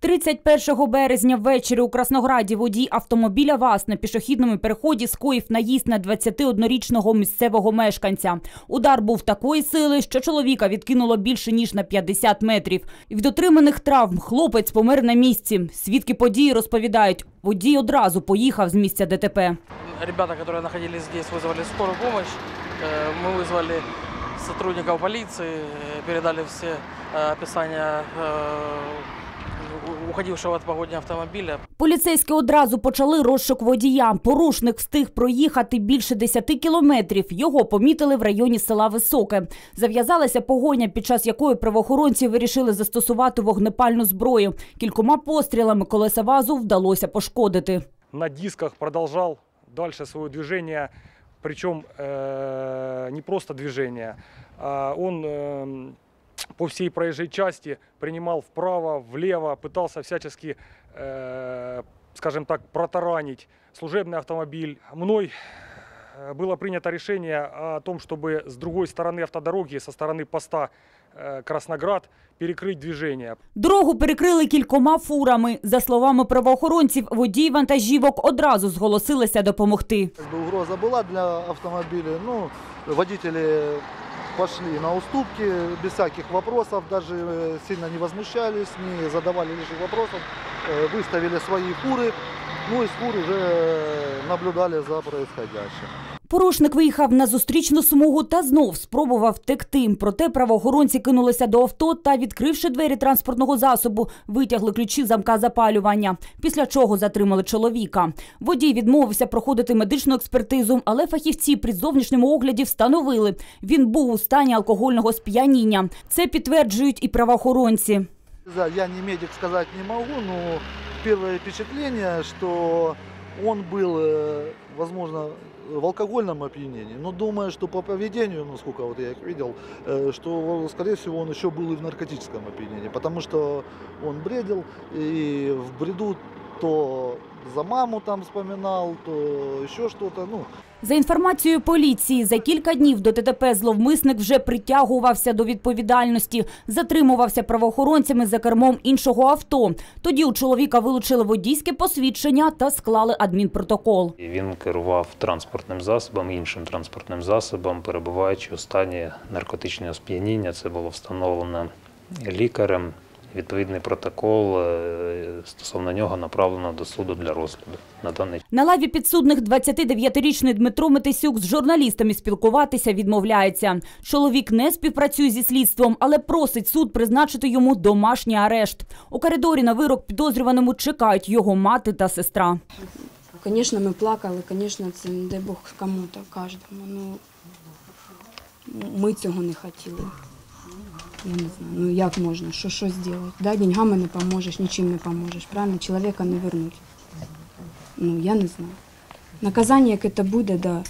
31 березня ввечері у Краснограді водій автомобіля ВАЗ на пішохідному переході скоїв наїзд на 21-річного місцевого мешканця. Удар був такої сили, що чоловіка відкинуло більше ніж на 50 метрів. Від отриманих травм хлопець помер на місці. Свідки події розповідають, водій одразу поїхав з місця ДТП. Ребята, которые находились здесь, вызвали скорую помощь. Э, Мы вызвали сотрудников полиции, э, передали все э, описания э, у- уходившего от погодни автомобиля. Поліцейські одразу почали розшук водія. Порушник встиг проїхати більше 10 кілометрів. Його помітили в районі села Високе. Зав'язалася погоня, під час якої правоохоронці вирішили застосувати вогнепальну зброю. Кількома пострілами колеса вазу вдалося пошкодити. на дисках продолжал дальше свое движение, причем э, не просто движение, а он э, по всей проезжей части принимал вправо, влево, пытался всячески, э, скажем так, протаранить служебный автомобиль. Мной э, было принято решение о том, чтобы с другой стороны автодороги, со стороны поста э, Красноград, перекрыть движение. Дорогу перекрили кількома фурами. За словами правоохоронців, водій вантажівок одразу зголосилися допомогти. Как бы угроза была для автомобиля. Ну, водители пошли на уступки без всяких вопросов, даже э, сильно не возмущались, не задавали лишних вопросов, Э, выставили свои фуры, ну и с фур уже э, наблюдали за происходящим. Порушник виїхав на зустрічну смугу та знов спробував втекти. Проте правоохоронці кинулися до авто та, відкривши двері транспортного засобу, витягли ключі замка запалювання. Після чого затримали чоловіка. Водій відмовився проходити медичну експертизу, але фахівці при зовнішньому огляді встановили, він був у стані алкогольного сп'яніння. Це підтверджують і правоохоронці. Я не медик сказать не могу, но первое впечатление, что он был, э, возможно, в алкогольном опьянении. Но думаю, что по поведению, ну сколько вот я их видел, э, что, скорее всего, он еще был и в наркотическом опьянении. Потому что он бредил, и в бреду то за маму там вспоминал, то еще что-то. Ну, За інформацією поліції, за кілька днів до ДТП зловмисник вже притягувався до відповідальності, затримувався правоохоронцями за кермом іншого авто. Тоді у чоловіка вилучили водійське посвідчення та склали адмінпротокол. Він керував транспортним засобом, іншим транспортним засобом, перебуваючи у стані наркотичного сп'яніння. Це було встановлено лікарем. Відповідний протокол е, стосовно нього направлено до суду для розгляду на даний На лаві підсудних 29-річний Дмитро Метисюк з журналістами спілкуватися відмовляється. Чоловік не співпрацює зі слідством, але просить суд призначити йому домашній арешт. У коридорі на вирок підозрюваному чекають його мати та сестра. Звісно, ми плакали, звісно, це не дай Бог кому-то, кожному. Ну, ми цього не хотіли. Я не знаю, ну як можна, що що зробити? Да, деньгами не поможеш, нічим не поможеш, правильно? Чоловіка не вернуть. Ну, я не знаю. Наказання, яке це буде, да,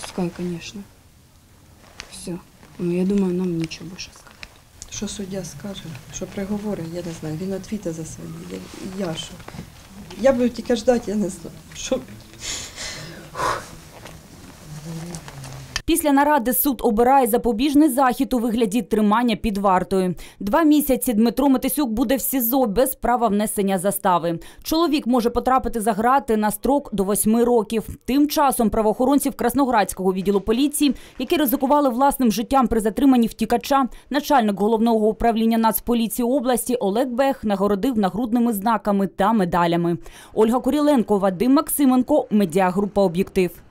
пускай, звісно. Все. Ну, я думаю, нам нічого більше сказати. Що суддя скаже, що приговори, я не знаю. Він відвіте за свої. Я, я що? Я буду тільки ждати, я не знаю. Що Після наради суд обирає запобіжний захід у вигляді тримання під вартою. Два місяці Дмитро Метисюк буде в СІЗО без права внесення застави. Чоловік може потрапити за грати на строк до восьми років. Тим часом правоохоронців Красноградського відділу поліції, які ризикували власним життям при затриманні втікача, начальник головного управління Нацполіції області Олег Бех нагородив нагрудними знаками та медалями. Ольга Куріленко, Вадим Максименко, медіагрупа Об'єктив.